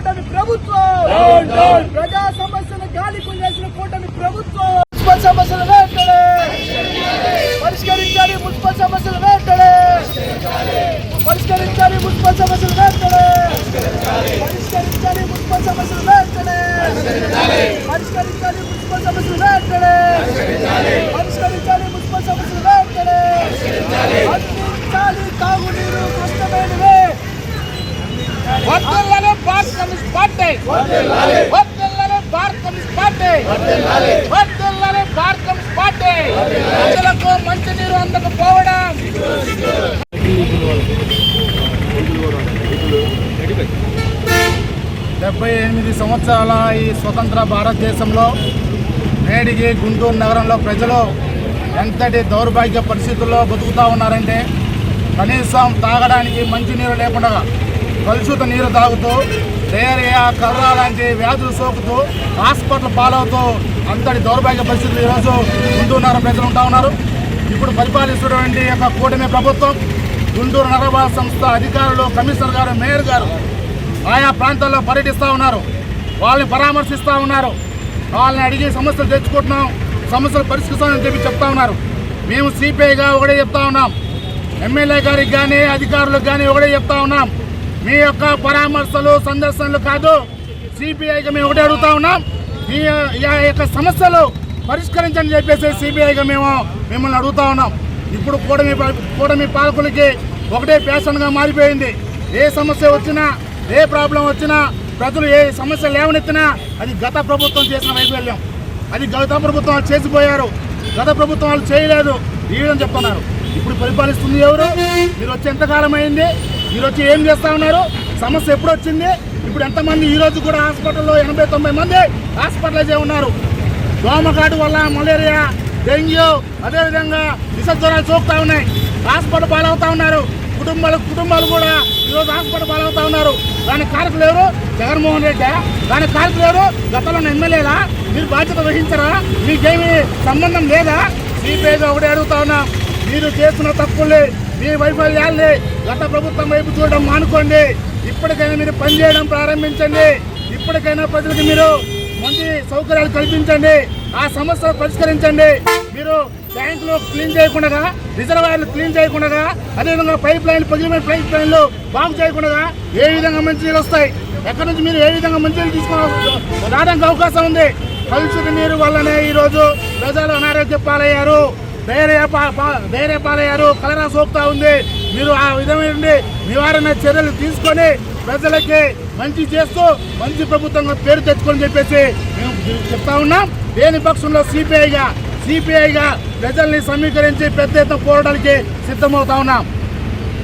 కూటమి ప్రభుత్వం ప్రజా సమస్యలు గాలి కుదిరేసిన కూటమి ప్రభుత్వం మున్సిపల్ సమస్యలు వేటడే పరిష్కరించాలి మున్సిపల్ సమస్యలు వేటడే పరిష్కరించాలి మున్సిపల్ సమస్యలు వేటడే పరిష్కరించాలి మున్సిపల్ సమస్యలు వేటడే పరిష్కరించాలి మున్సిపల్ సమస్యలు వేటడే కమ్యూనిస్ట్ భారత కమ్యూనిస్ట్ పార్టీ భారత కమ్యూనిస్ట్ పార్టీ ప్రజలకు మంచినీరు అందకపోవడం. డెబ్బై ఎనిమిది సంవత్సరాల ఈ స్వతంత్ర భారతదేశంలో నేటికి గుంటూరు నగరంలో ప్రజలు ఎంతటి దౌర్భాగ్య పరిస్థితుల్లో బతుకుతూ ఉన్నారంటే కనీసం తాగడానికి మంచినీరు లేకుండా కలుషిత నీరు తాగుతూ డయేరియా కర్ర లాంటి వ్యాధులు సోకుతూ హాస్పిటల్ పాలవుతూ అంతటి దౌర్భాగ్య పరిస్థితులు ఈరోజు గుంటూరు ప్రజలు ఉంటా ఉన్నారు. ఇప్పుడు పరిపాలిస్తున్నటువంటి యొక్క కూటమి ప్రభుత్వం గుంటూరు నగరపాల సంస్థ అధికారులు కమిషనర్ గారు మేయర్ గారు ఆయా ప్రాంతాల్లో పర్యటిస్తూ ఉన్నారు. వాళ్ళని పరామర్శిస్తూ ఉన్నారు. వాళ్ళని అడిగి సమస్యలు తెచ్చుకుంటున్నాం సమస్యలు పరిష్కరిస్తామని చెప్పి చెప్తా ఉన్నారు. మేము సిపిఐగా ఒకటే చెప్తా ఉన్నాం. ఎమ్మెల్యే గారికి కానీ అధికారులకు కానీ ఒకటే చెప్తా ఉన్నాం. మీ యొక్క పరామర్శలు సందర్శనలు కాదు సిపిఐగా మేము ఒకటే అడుగుతా ఉన్నాం. మీ ఈ యొక్క సమస్యలు పరిష్కరించని చెప్పేసి సిబిఐగా మేము మిమ్మల్ని అడుగుతా ఉన్నాం. ఇప్పుడు కూడమి కూడమి పాలకులకి ఒకటే ఫ్యాషన్గా మారిపోయింది. ఏ సమస్య వచ్చినా ఏ ప్రాబ్లం వచ్చినా ప్రజలు ఏ సమస్య లేవనెత్తినా అది గత ప్రభుత్వం చేసిన వైఫల్యం. అది గత ప్రభుత్వం వాళ్ళు చేసిపోయారు. గత ప్రభుత్వం వాళ్ళు చేయలేదు. వీళ్ళని చెప్తున్నారు. ఇప్పుడు పరిపాలిస్తుంది ఎవరు? మీరు వచ్చి ఎంతకాలం అయింది? ఈరోజు ఏం చేస్తా ఉన్నారు? సమస్య ఎప్పుడు వచ్చింది ఇప్పుడు ఎంతమంది ఈరోజు కూడా హాస్పిటల్లో ఎనభై తొంభై మంది హాస్పిటలైజ్ ఉన్నారు. దోమకాటు వల్ల మలేరియా డెంగ్యూ అదేవిధంగా విష జ్వరాలు సోకుతా ఉన్నాయి. హాస్పిటల్ పాలవుతా ఉన్నారు. కుటుంబాలు కుటుంబాలు కూడా ఈరోజు హాస్పిటల్ పాలవుతా ఉన్నారు. దానికి కారకులు ఎవరు? జగన్మోహన్ రెడ్డి. దానికి కారకులు ఎవరు? గతంలో ఉన్న ఎమ్మెల్యేలా? మీరు బాధ్యత వహించరా? మీకేమీ సంబంధం లేదా? సిపిఐగా ఒకటే అడుగుతా ఉన్నా. మీరు చేసిన తప్పుల్ని మీ వైఫల్యాల్ని గత ప్రభుత్వం వైపు చూడడం మానుకోండి. ఇప్పటికైనా మీరు పనిచేయడం ప్రారంభించండి. ఇప్పటికైనా ప్రజలకు మీరు మంచి సౌకర్యాలు కల్పించండి. ఆ సమస్య పరిష్కరించండి. మీరు ట్యాంకులు క్లీన్ చేయకుండా రిజర్వాయర్లు క్లీన్ చేయకుండా అదేవిధంగా పైప్ లైన్ పగిలిపోయిన పైప్ లైన్లు బాగు చేయకుండా ఏ విధంగా మంచి నీళ్ళు వస్తాయి? ఎక్కడి నుంచి మీరు ఏ విధంగా మంచి నీళ్ళు తీసుకుని రావడానికి అవకాశం ఉంది? కలుషిత నీరు వల్లనే ఈరోజు ప్రజలు అనారోగ్య పాలయ్యారు. ధైర్య ధైర్యపాలయ్యారు కలరా సోపుతా ఉంది. మీరు ఆ విధమైన నివారణ చర్యలు తీసుకొని ప్రజలకి మంచి చేస్తూ మంచి ప్రభుత్వంగా పేరు తెచ్చుకొని చెప్పేసి మేము చెప్తా ఉన్నాం. దేని పక్షంలో సిపిఐగా సిపిఐగా ప్రజల్ని సమీకరించి పెద్ద ఎత్తున పోరాటానికి సిద్ధమవుతా ఉన్నాం.